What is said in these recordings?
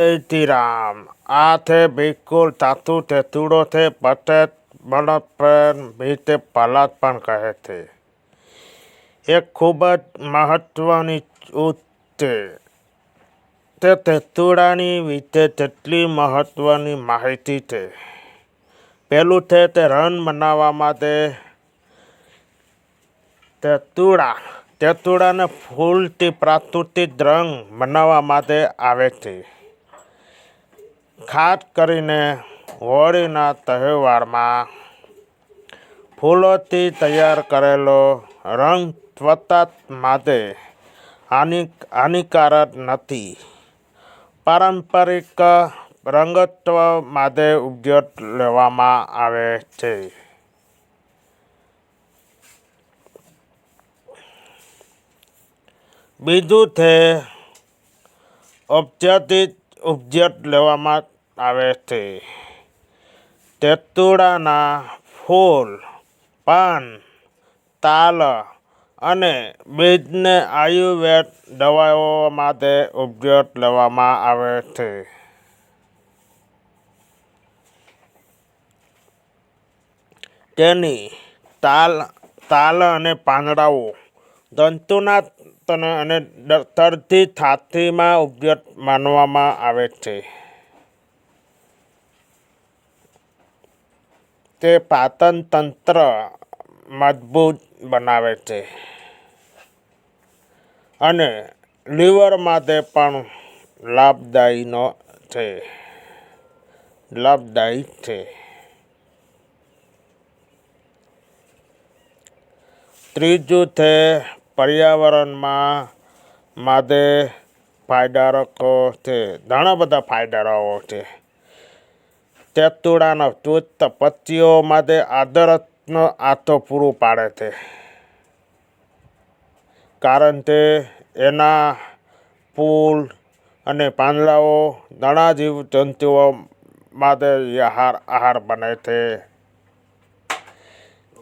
જય રામ આ થે બિલકુલ તાતું તે તૂડો થે પતે બળદ પણ ભીતે પલાદ પણ કહે છે એક ખૂબ જ મહત્ત્વની ઉત છે તે તેતુડાની વિશે જેટલી મહત્ત્વની માહિતી છે પેલું છે તે રન બનાવવા માટે તેતુડા. તેતુડાને ફૂલથી પ્રાકૃતિક રંગ બનાવવા માટે આવે છે. ખાસ કરીને હોળીના તહેવારમાં ફૂલોથી તૈયાર કરેલો રંગ ત્વચા માટે હાનિ હાનિકારક નથી. પારંપરિક રંગત્વ માટે ઉપયોગ લેવામાં આવે છે. બીજું છે ઔષધિક ઉપયોગ લેવામાં આવે છે. તેતુડાના ફૂલ, પાન, તાલ અને બીજને આયુર્વેદ દવાઓ માટે ઉપયોગ લેવામાં આવે છે. તેની તાલ તાલ અને પાંદડાઓ જંતુનાશક અને શરદી ખાંસીમાં ઉપયોગ માનવામાં આવે છે. તે પાચન તંત્ર મજબૂત બનાવે છે. અને લીવર માટે પણ લાભદાયીનો છે. લાભદાયી છે. ત્રીજું છે પર્યાવરણમાં માટે ફાયદારકો છે. ઘણા બધા ફાયદાઓ છે. તેતુડાના ચુસ્ત પક્ષીઓ માટે આદરતનો આથો પૂરું પાડે છે. કારણ કે એના ફૂલ અને પાંદડાઓ ઘણા જીવજંતુઓ માટે આહાર આહાર બને છે.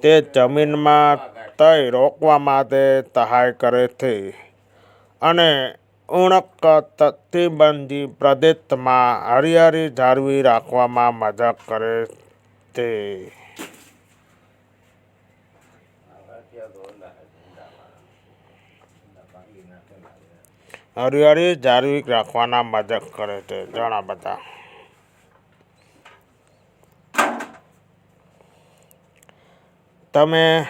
તે જમીનમાં ક્ષય રોકવા માટે સહાય કરે છે. અને ઉણક તકતીબંધી પ્રદેશમાં હરિયાળી જાળવી રાખવામાં મદદ કરે છે. હરિયાળી જાળવી રાખવાના મદદ કરે છે. ઘણા બધા. તમે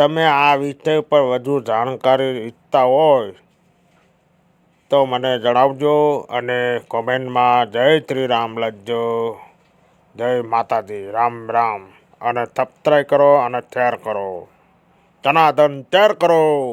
તમે આ વિષય પર વધુ જાણકારી ઈચ્છતા હોય તો મને જણાવજો અને કોમેન્ટમાં જય શ્રી રામ લખજો. જય માતાજી. રામ રામ. અને સબસ્ક્રાઈબ કરો અને શેર કરો. જનાર્દન શેર કરો.